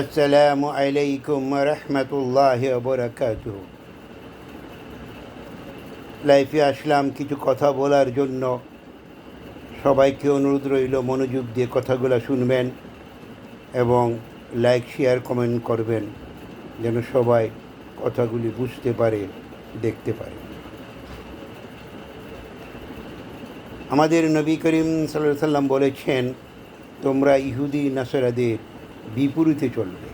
আসসালামু আলাইকুম রহমতুল্লাহ বরকাত লাইফে আসলাম কিছু কথা বলার জন্য। সবাইকে অনুরোধ রইল মনোযোগ দিয়ে কথাগুলো শুনবেন এবং লাইক শেয়ার কমেন্ট করবেন যেন সবাই কথাগুলি বুঝতে পারে, দেখতে পারে। আমাদের নবী করিম সাল্লাম বলেছেন, তোমরা ইহুদি, নাসরাদের বিপরীতে চলবে।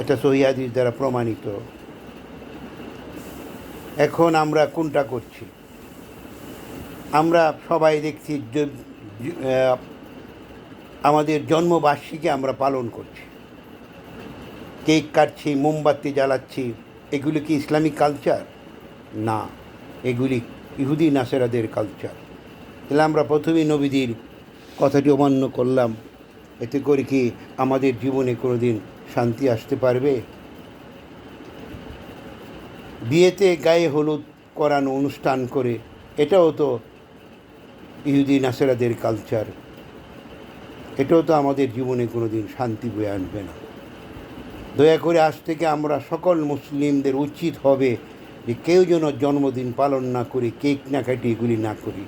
এটা সহিয়াদির দ্বারা প্রমাণিত। এখন আমরা কোনটা করছি? আমরা সবাই দেখছি আমাদের জন্মবার্ষিকী আমরা পালন করছি। কেক কাটছি, মোমবাতি জ্বালাচ্ছি। এগুলি কি ইসলামিক কালচার? না, এগুলি ইহুদি, নাসেরাদের কালচার। তাহলে আমরা প্রথমেই নবীদের কথাটি অমান্য করলাম। এতে করে কি আমাদের জীবনে কোনো দিন শান্তি আসতে পারবে? বিয়েতে গায়ে হলুদ করানো অনুষ্ঠান করে, এটাও তো ইহুদি নাসেরাদের কালচার এটাও তো আমাদের জীবনে কোনো দিন শান্তি বয়ে আনবে না। দয়া করে আজ থেকে আমরা সকল মুসলিমদের উচিত হবে যে কেউ যেন জন্মদিন পালন না করি, কেক না কাটি এগুলি না করি।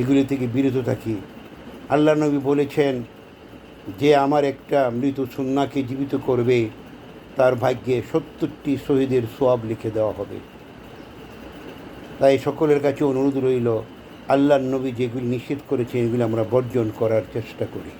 এগুলি থেকে বিরত থাকি। আল্লাহ নবী বলেছেন যে আমার একটা মৃত সন্নাকে জীবিত করবে, তার ভাগ্যে সত্তরটি শহীদের সোয়াব লিখে দেওয়া হবে। তাই সকলের কাছে অনুরোধ রইল আল্লাহ নবী যেগুলি নিষেধ করেছে এগুলি আমরা বর্জন করার চেষ্টা করি।